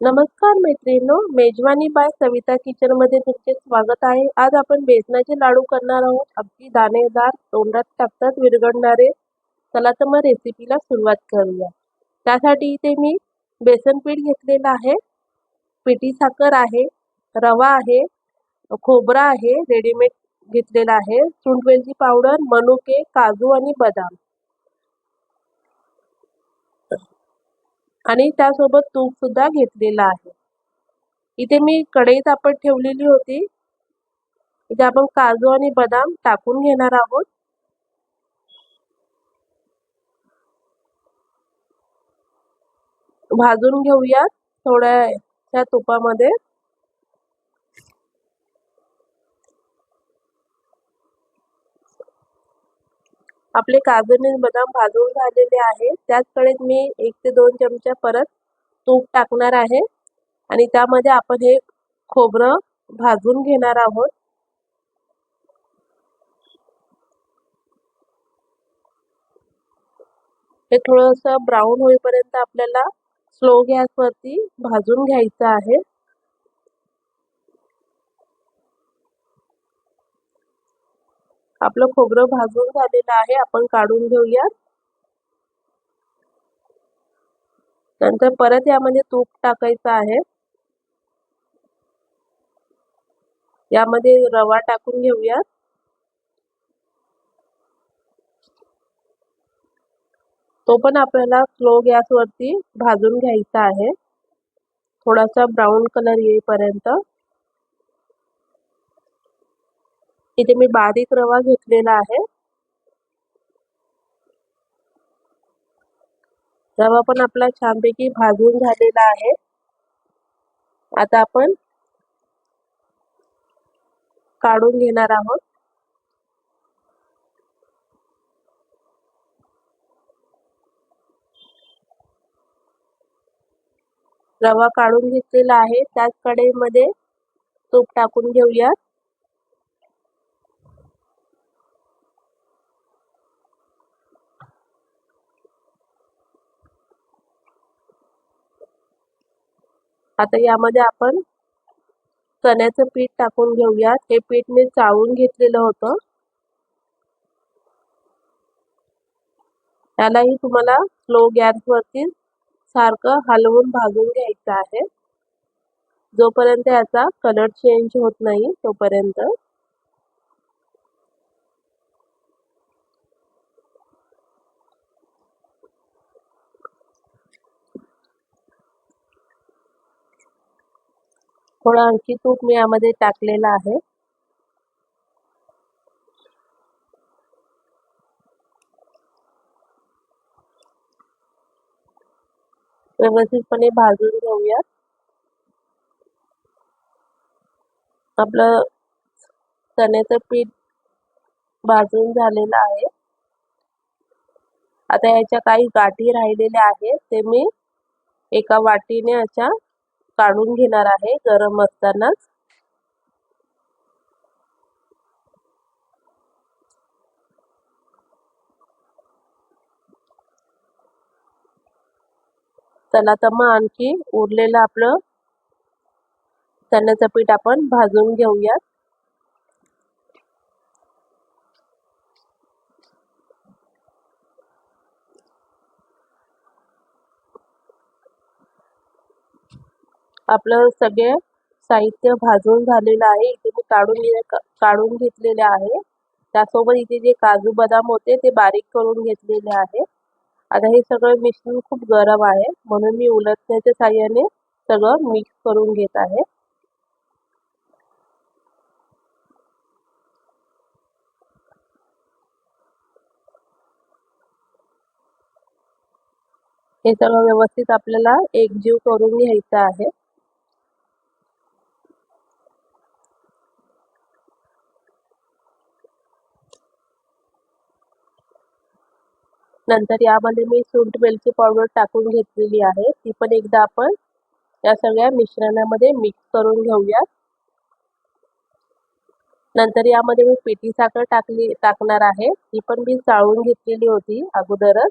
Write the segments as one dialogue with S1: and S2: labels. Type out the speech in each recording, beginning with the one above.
S1: नमस्कार मैत्रिणींनो मेजवानी बाय सविता किचनमध्ये तुमचे स्वागत आहे. आज आपण बेसनाचे लाडू करणार आहोत. अगदी दाणेदार तोंडात टाकतात विरघळणारे. चला तर मग रेसिपीला सुरुवात करूया. त्यासाठी इथे मी बेसन पीठ घेतलेलं आहे. पिठी साखर आहे रवा आहे खोबरा आहे रेडीमेड घेतलेला आहे. सुंडवेलची पावडर मनुके काजू आणि बदाम. आणि त्यासोबत तूप सुद्धा घेतलेलं आहे. इथे मी कढई तापत ठेवलेली होती. इथे आपण काजू आणि बदाम टाकून घेणार आहोत. भाजून घेऊयात त्या तुपामध्ये. आपले काजूने बदाम भाजून झालेले आहे त्याचकडे मी एक ते दोन चमचा परत तूप टाकणार आहे. आणि त्यामध्ये आपण हे खोबरं भाजून घेणार आहोत. हे थोडंसं ब्राऊन होईपर्यंत आपल्याला स्लो गॅसवरती भाजून घ्यायचं आहे. आपलं खोबरं भाजून झालेलं आहे. आपण काढून घेऊया नंतर परत यामध्ये तूप टाकायचं आहे. यामध्ये रवा टाकून घेऊया तो पण आपल्याला स्लो गॅसवरती भाजून घ्यायचा आहे. थोडासा ब्राऊन कलर येईपर्यंत. इथे मी बारीक रवा घेतलेला आहे. रवा पण आपला छानपैकी भाजून झालेला आहे. आता आपण काढून घेणार आहोत. रवा काढून घेतलेला आहे. त्याच कढईमध्ये तूप टाकून घेऊयात. आता यामध्ये आपण चण्याचं पीठ टाकून घेऊयात. हे पीठ मी चाळून घेतलेलं होतं. यालाही तुम्हाला स्लो गॅसवरती सारखं हलवून भाजून घ्यायचं आहे. जोपर्यंत याचा कलर चेंज होत नाही तोपर्यंत थोडं आणखी तूप मी यामध्ये टाकलेलं आहे. व्यवस्थितपणे भाजून घेऊयात. आपलं चण्याचं पीठ भाजून झालेलं आहे. आता याच्या काही गाठी राहिलेल्या आहेत ते मी एका वाटीने अशा काढून घेणार आहे गरम असतानाच चला तर मग आणखी उरलेलं आपलं चण्याचं पीठ आपण भाजून घेऊयात. आपलं सगळे साहित्य भाजून झालेलं आहे. इथे मी काढून काढून घेतलेले आहे. त्यासोबत इथे जे काजू बदाम होते ते बारीक करून घेतलेले आहे. आता हे सगळं मिश्रण खूप गरम आहे. म्हणून मी उलटण्याच्या साह्याने सगळं मिक्स करून घेत आहे. हे सगळं व्यवस्थित आपल्याला एकजीव करून घ्यायचं आहे. नंतर यामध्ये मी सुंठ वेलची पावडर टाकून घेतलेली आहे. ती पण एकदा आपण या सगळ्या मिश्रणामध्ये मिक्स करून घेऊया नंतर यामध्ये मी पिठी साखर टाकली टाकणार आहे. ती पण मी चाळून घेतलेली होती अगोदरच.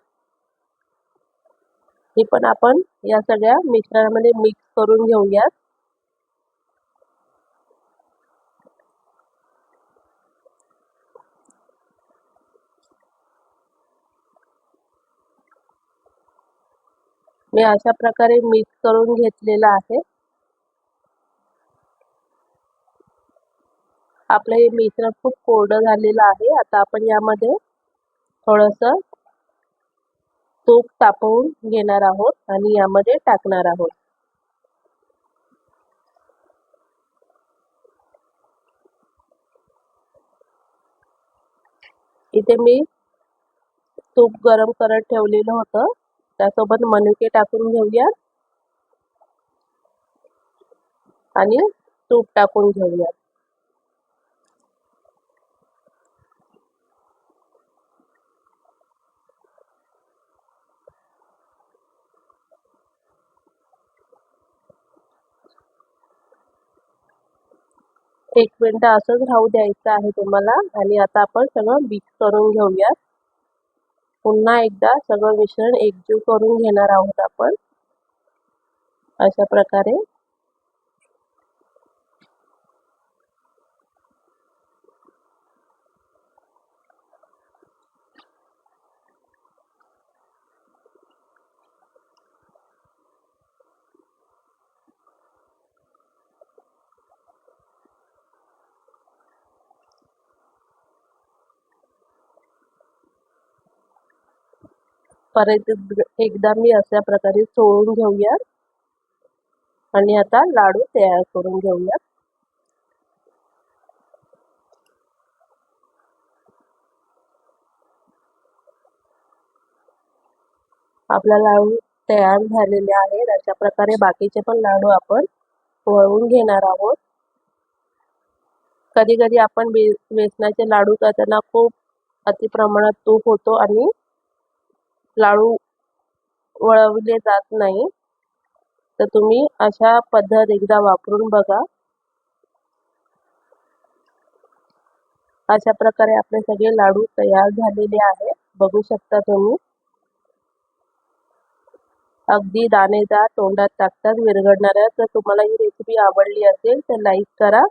S1: ही पण आपण या सगळ्या मिश्रणामध्ये मिक्स करून घेऊयात. मी अशा प्रकारे मिक्स करून घेतलेलं आहे. आपलं हे मिश्रण खूप कोरडं झालेलं आहे. आता आपण यामध्ये थोडंसं तूप तापवून घेणार आहोत आणि यामध्ये टाकणार आहोत. इथे मी तूप गरम करत ठेवलेलं होतं. त्यासोबत मनुके टाकून घेऊया आणि तूप टाकून घेऊया एक मिनिट असंच राहू द्यायचं आहे तुम्हाला. आणि आता आपण सगळं मिक्स करून घेऊया पुन्हा एकदा सगळं मिश्रण एकजीव करून घेणार आहोत आपण. अशा प्रकारे. परत एकदा मी अशा प्रकारे चोळून घेऊया. आणि आता लाडू तयार करून घेऊया. आपला लाडू तयार झालेले आहेत अशा प्रकारे बाकीचे पण लाडू आपण वळवून घेणार आहोत. कधी कधी आपण बे बेसनाचे लाडू करताना खूप अतिप्रमाणात तूप होतो आणि लाडू वळवले जात नाही. तर तुम्ही अशा पद्धत एकदा वापरून बघा. अशा प्रकारे आपले सगळे लाडू तयार झालेले आहेत. बघू शकता तुम्ही. अगदी दाणेदार तोंडात टाकतात विरघळणाऱ्या. तर तुम्हाला ही रेसिपी आवडली असेल तर लाईक करा.